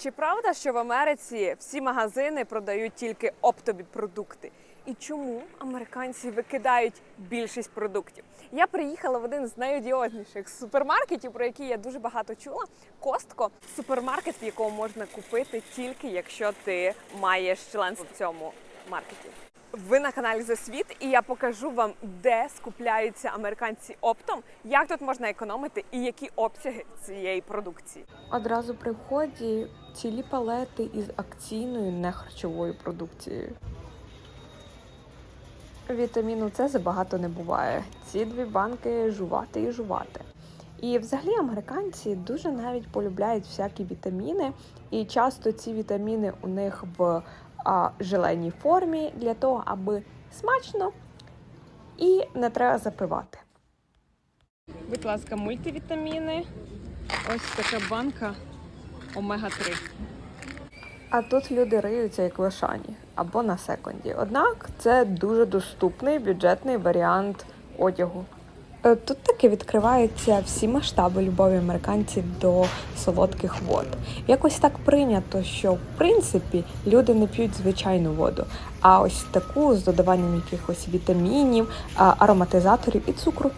Чи правда, що в Америці всі магазини продають тільки оптові продукти? І чому американці викидають більшість продуктів? Я приїхала в один з найодіозніших супермаркетів, про який я дуже багато чула. Костко супермаркет, в якому можна купити тільки якщо ти маєш членство в цьому маркеті. Ви на каналі The Світ, і я покажу вам, де скупляються американці оптом, як тут можна економити і які обсяги цієї продукції. Одразу при вході цілі палети із акційною нехарчовою продукцією. Вітаміну С забагато не буває. Ці дві банки жувати і жувати. І взагалі американці дуже навіть полюбляють всякі вітаміни, і часто ці вітаміни у них в желеній формі для того, аби смачно і не треба запивати. Будь ласка, мультивітаміни. Ось така банка омега-3. А тут люди риються як в Ошані або на секонді. Однак це дуже доступний бюджетний варіант одягу. Е, Тут таки відкриваються всі масштаби любові американців до солодких вод. Якось так прийнято, що в принципі люди не п'ють звичайну воду, а ось таку з додаванням якихось вітамінів, ароматизаторів і цукру.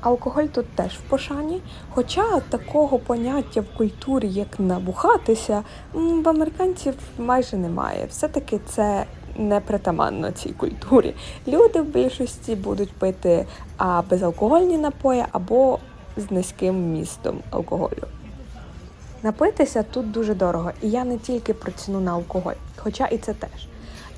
Алкоголь тут теж в пошані, хоча такого поняття в культурі, як набухатися, в американців майже немає. Все-таки це не притаманно цій культурі. Люди в більшості будуть пити а, безалкогольні напої або з низьким вмістом алкоголю. Напитися тут дуже дорого, і я не тільки про ціну на алкоголь, хоча і це теж.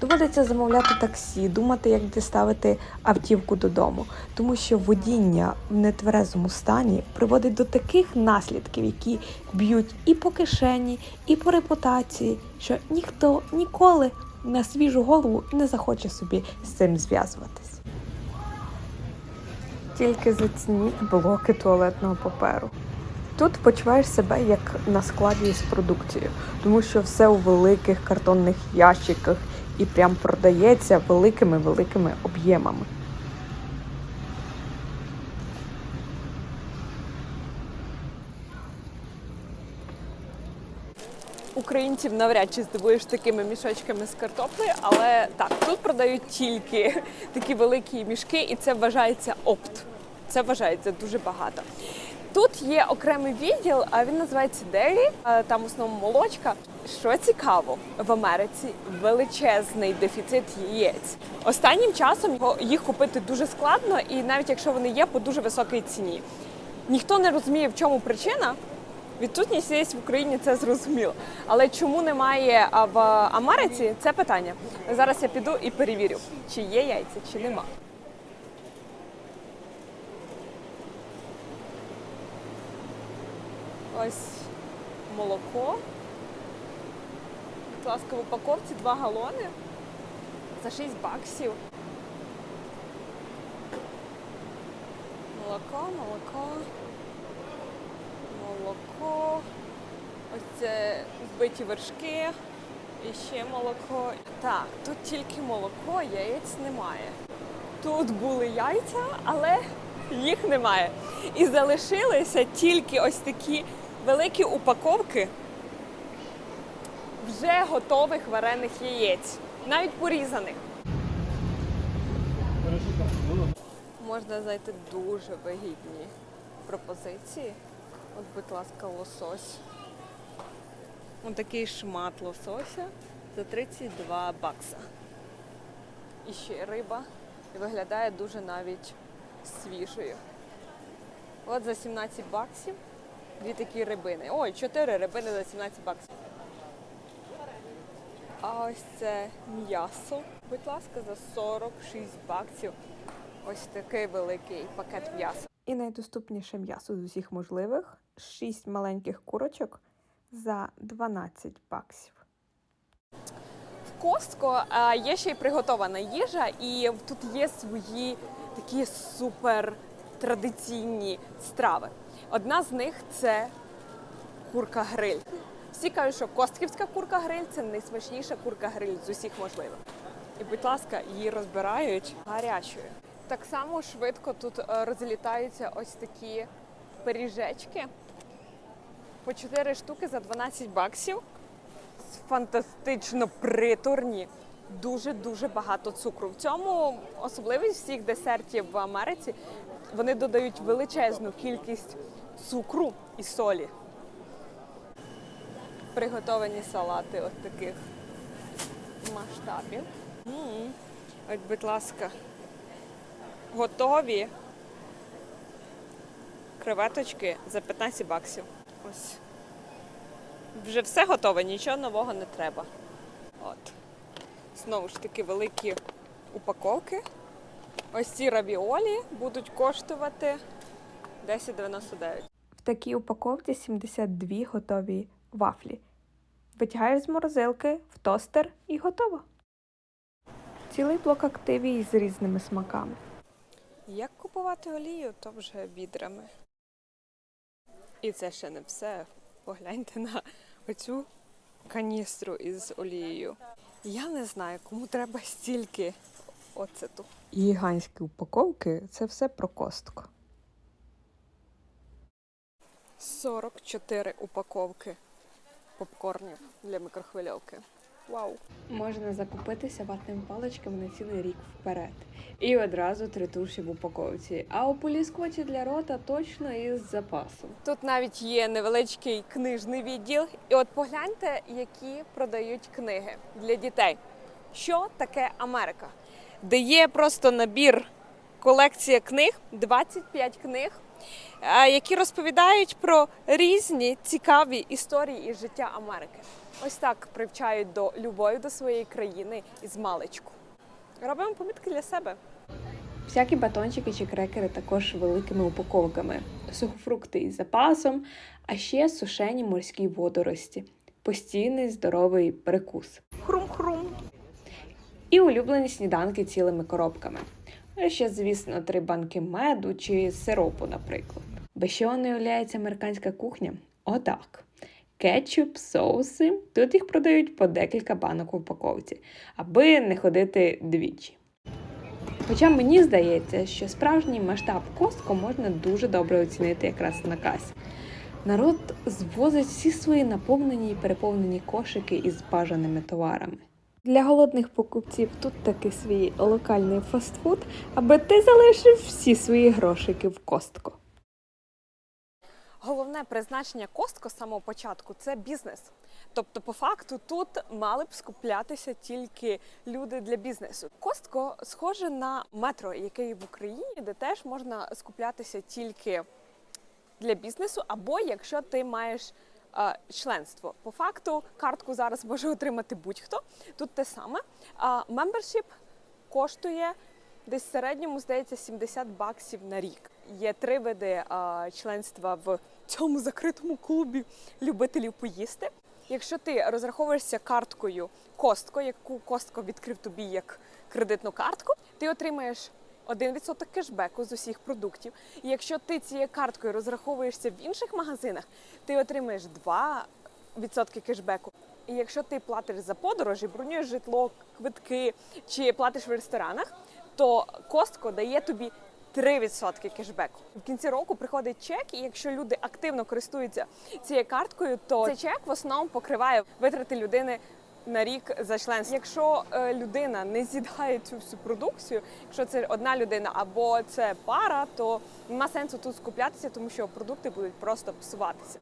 Доводиться замовляти таксі, думати, як доставити автівку додому, тому що водіння в нетверезому стані приводить до таких наслідків, які б'ють і по кишені, і по репутації, що ніхто ніколи на свіжу голову не захоче собі з цим зв'язуватись. Тільки зацініть блоки туалетного паперу. Тут почуваєш себе як на складі з продукцією, тому що все у великих картонних ящиках і прям продається великими великими об'ємами. Українців навряд чи здивуєш такими мішочками з картоплею, але так, тут продають тільки такі великі мішки, і це вважається опт. Це вважається дуже багато. Тут є окремий відділ, а він називається Делі. Там в основному молочка. Що цікаво, в Америці величезний дефіцит яєць. Останнім часом їх купити дуже складно, і навіть якщо вони є по дуже високій ціні. Ніхто не розуміє, в чому причина. Відсутність яєць в Україні це зрозуміло. Але чому немає в Америці? Це питання. Зараз я піду і перевірю, чи є яйця, чи нема. Ось молоко. Будь ласка, в упаковці 2 галони за 6 баксів. Молоко, молоко. Молоко. Ось це збиті вершки. І ще молоко. Так, тут тільки молоко, яєць немає. Тут були яйця, але їх немає. І залишилися тільки ось такі великі упаковки вже готових варених яєць, навіть порізаних. Можна знайти дуже вигідні пропозиції. От, будь ласка, лосось. Ось такий шмат лосося за 32 бакса. І ще риба. І виглядає дуже навіть свіжою. От за 17 баксів дві такі рибини. Ой, чотири рибини за 17 баксів. А ось це м'ясо. Будь ласка, за 46 баксів. Ось такий великий пакет м'яса. І найдоступніше м'ясо з усіх можливих 6 маленьких курочок за 12 баксів. В Костко е, є ще й приготована їжа, і тут є свої такі супер традиційні страви. Одна з них це курка гриль. Всі кажуть, що костківська курка гриль це найсмачніша курка гриль з усіх можливих. І, будь ласка, її розбирають гарячою. Так само швидко тут е, розлітаються ось такі пиріжечки по 4 штуки за 12 баксів. Фантастично приторні. Дуже-дуже багато цукру. В цьому особливість всіх десертів в Америці. Вони додають величезну кількість цукру і солі. Приготовані салати от таких масштабів. М. От, будь ласка, готові креветочки за 15 баксів. Ось. Вже все готове, нічого нового не треба. От. Знову ж таки великі упаковки. Ось ці равіолі будуть коштувати 10,99. В такій упаковці 72 готові вафлі. Витягаєш з морозилки в тостер і готово. Цілий блок активій з різними смаками. Як купувати олію, то вже відрами. І це ще не все. Погляньте на оцю каністру із олією. Я не знаю, кому треба стільки оцету. Гігантські упаковки це все про костку. 44 упаковки попкорнів для мікрохвильовки. Вау! Можна закупитися ватними паличками на цілий рік вперед. І одразу три туші в упаковці. А ополіскувачі для рота точно із запасом. Тут навіть є невеличкий книжний відділ. І от погляньте, які продають книги для дітей. Що таке Америка? Де є просто набір колекція книг, 25 книг, які розповідають про різні цікаві історії із життя Америки. Ось так привчають до любові до своєї країни із маличку. Робимо помітки для себе. Всякі батончики чи крекери також великими упаковками, сухофрукти із запасом, а ще сушені морські водорості, постійний здоровий перекус. Хрум-хрум. І улюблені сніданки цілими коробками. А ще, звісно, три банки меду чи сиропу, наприклад. Без чого не уявляється американська кухня? Отак. Кетчуп, соуси. Тут їх продають по декілька банок в упаковці, аби не ходити двічі. Хоча мені здається, що справжній масштаб костку можна дуже добре оцінити якраз на касі. Народ звозить всі свої наповнені і переповнені кошики із бажаними товарами. Для голодних покупців тут таки свій локальний фастфуд, аби ти залишив всі свої грошики в костку. Головне призначення Костко з самого початку це бізнес. Тобто, по факту, тут мали б скуплятися тільки люди для бізнесу. Костко схоже на метро, яке є в Україні, де теж можна скуплятися тільки для бізнесу, або якщо ти маєш членство. По факту картку зараз може отримати будь-хто. Тут те саме. Мембершіп коштує десь в середньому, здається, 70 баксів на рік. Є три види а, членства в цьому закритому клубі любителів поїсти. Якщо ти розраховуєшся карткою Костко, яку Костко відкрив тобі як кредитну картку, ти отримаєш 1% кешбеку з усіх продуктів. І якщо ти цією карткою розраховуєшся в інших магазинах, ти отримаєш 2% кешбеку. І якщо ти платиш за подорожі, бронюєш житло, квитки чи платиш в ресторанах, то Костко дає тобі 3% кешбеку. В кінці року приходить чек, і якщо люди активно користуються цією карткою, то цей чек в основному покриває витрати людини. На рік за членство. Якщо е, людина не з'їдає цю всю продукцію, якщо це одна людина або це пара, то нема сенсу тут скуплятися, тому що продукти будуть просто псуватися.